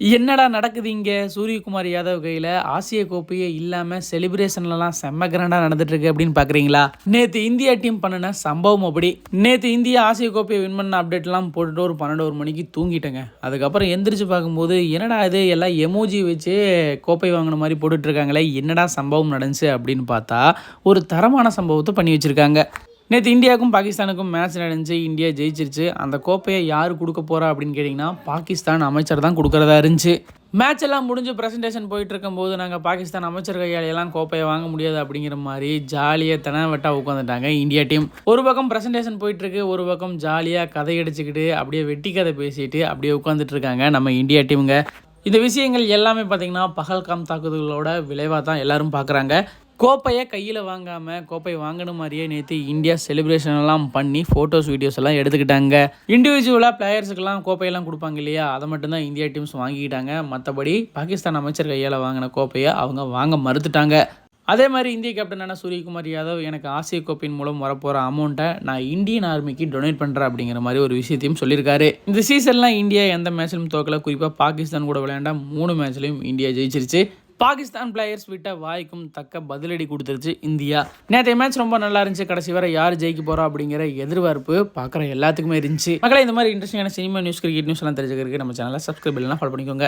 என்னடா நடக்குது இங்கே? சூரியகுமார் யாதவ் கையில் ஆசிய கோப்பையே இல்லாமல் செலிப்ரேஷன்லலாம் செம்ம கிராண்டாக நடந்துட்டுருக்கு அப்படின்னு பார்க்குறீங்களா நேற்று இந்தியா டீம் பண்ணின சம்பவம் அப்படி. நேற்று இந்தியா ஆசிய கோப்பையை வின் பண்ண அப்டேட்லாம் போட்டுட்டு ஒரு பன்னெண்டு ஒரு மணிக்கு தூங்கிட்டேங்க. அதுக்கப்புறம் எந்திரிச்சு பார்க்கும்போது என்னடா இது? எல்லாம் எமோஜி வச்சு கோப்பை வாங்கின மாதிரி போட்டுட்ருக்காங்களே என்னடா சம்பவம் நடந்துச்சு அப்படின்னு பார்த்தா ஒரு தரமான சம்பவத்தை பண்ணி வச்சுருக்காங்க. நேற்று இந்தியாவுக்கும் பாகிஸ்தானுக்கும் மேட்ச் நடந்துச்சு இந்தியா ஜெயிச்சிருச்சு. அந்த கோப்பையை யார் கொடுக்க போகிறா அப்படின்னு கேட்டிங்கன்னா பாகிஸ்தான் அமைச்சர் தான் கொடுக்குறதா இருந்துச்சு. மேட்ச் எல்லாம் முடிஞ்சு ப்ரெசன்டேஷன் போயிட்டு இருக்கும்போது நாங்கள் பாகிஸ்தான் அமைச்சர் கையாலையெல்லாம் கோப்பையை வாங்க முடியாது அப்படிங்கிற மாதிரி ஜாலியாக தெனவெட்டா உட்காந்துட்டாங்க இந்தியா டீம் ஒரு பக்கம் ப்ரெசன்டேஷன் போயிட்டுருக்கு ஒரு பக்கம் ஜாலியாக கதை அடிச்சுக்கிட்டு அப்படியே வெட்டி கதை பேசிட்டு அப்படியே உட்காந்துட்டு இருக்காங்க நம்ம இந்தியா டீமுங்க இந்த விஷயங்கள் எல்லாமே பார்த்தீங்கன்னா பகல்காம் தாக்குதல்களோட விளைவாக தான் எல்லாரும் பார்க்குறாங்க கோப்பையை கையில் வாங்காமல் கோப்பை வாங்கின மாதிரியே நேற்று இந்தியா செலிப்ரேஷன் எல்லாம் பண்ணி ஃபோட்டோஸ் வீடியோஸ் எல்லாம் எடுத்துக்கிட்டாங்க. இண்டிவிஜுவலாக பிளேயர்ஸுக்கெல்லாம் கோப்பையெல்லாம் கொடுப்பாங்க இல்லையா? அதை மட்டும்தான் இந்தியா டீம்ஸ் வாங்கிக்கிட்டாங்க. மற்றபடி பாகிஸ்தான் அமைச்சர் கையால் வாங்கின கோப்பையை அவங்க வாங்க மறுத்துட்டாங்க. அதே மாதிரி இந்திய கேப்டனான சூரியகுமார் யாதவ் எனக்கு ஆசிய கோப்பையின் மூலம் வரப்போகிற அமௌண்ட்டை நான் இந்தியன் ஆர்மிக்கு டொனேட் பண்ணுறேன் அப்படிங்கிற மாதிரி ஒரு விஷயத்தையும் சொல்லியிருக்காரு. இந்த சீசன்லாம் இந்தியா எந்த மேட்ச்லையும் தோக்கல. குறிப்பாக பாகிஸ்தான் கூட விளையாண்ட மூணு மேட்ச்லையும் இந்தியா ஜெயிச்சிருச்சு. பாகிஸ்தான் பிளேயர்ஸ் விட்ட வாய்க்கும் தக்க பதிலடி கொடுத்துருச்சு இந்தியா. நேற்றைய மேட்ச் ரொம்ப நல்லா இருந்துச்சு. கடைசி வரை யார் ஜெயிக்க போறா அப்படிங்கிற எதிர்பார்ப்பு பார்க்குற எல்லாத்துக்குமே இருந்துச்சு. மக்களை இந்த மாதிரி இன்ட்ரெஸ்டிங்கான சினிமா நியூஸ் கிரிக்கெட் நியூஸ் எல்லாம் தெரிஞ்சுக்கிறதுக்கு நம்ம சேனலை சப்ஸ்கிரைப் எல்லாம் ஃபாலோ பண்ணிக்கோங்க.